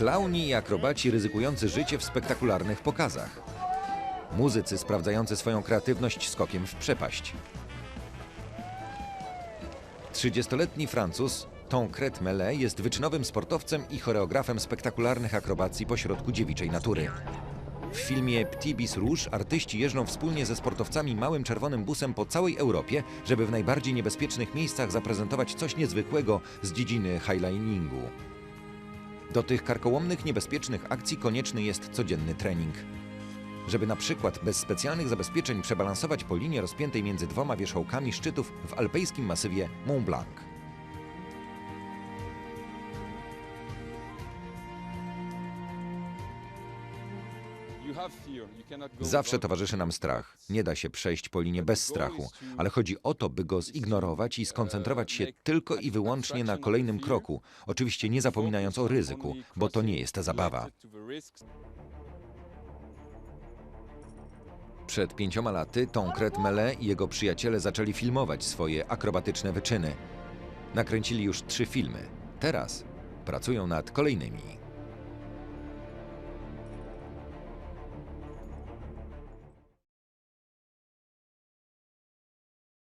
Klauni i akrobaci ryzykujący życie w spektakularnych pokazach. Muzycy sprawdzający swoją kreatywność skokiem w przepaść. 30-letni Francuz Tancred Mele jest wyczynowym sportowcem i choreografem spektakularnych akrobacji pośrodku dziewiczej natury. W filmie Petit Bis Rouge artyści jeżdżą wspólnie ze sportowcami małym czerwonym busem po całej Europie, żeby w najbardziej niebezpiecznych miejscach zaprezentować coś niezwykłego z dziedziny highliningu. Do tych karkołomnych, niebezpiecznych akcji konieczny jest codzienny trening. Żeby na przykład bez specjalnych zabezpieczeń przebalansować po linie rozpiętej między dwoma wierzchołkami szczytów w alpejskim masywie Mont Blanc. Zawsze towarzyszy nam strach. Nie da się przejść po linie bez strachu, ale chodzi o to, by go zignorować i skoncentrować się tylko i wyłącznie na kolejnym kroku, oczywiście nie zapominając o ryzyku, bo to nie jest zabawa. Przed pięcioma laty Tancred Mele i jego przyjaciele zaczęli filmować swoje akrobatyczne wyczyny. Nakręcili już trzy filmy. Teraz pracują nad kolejnymi.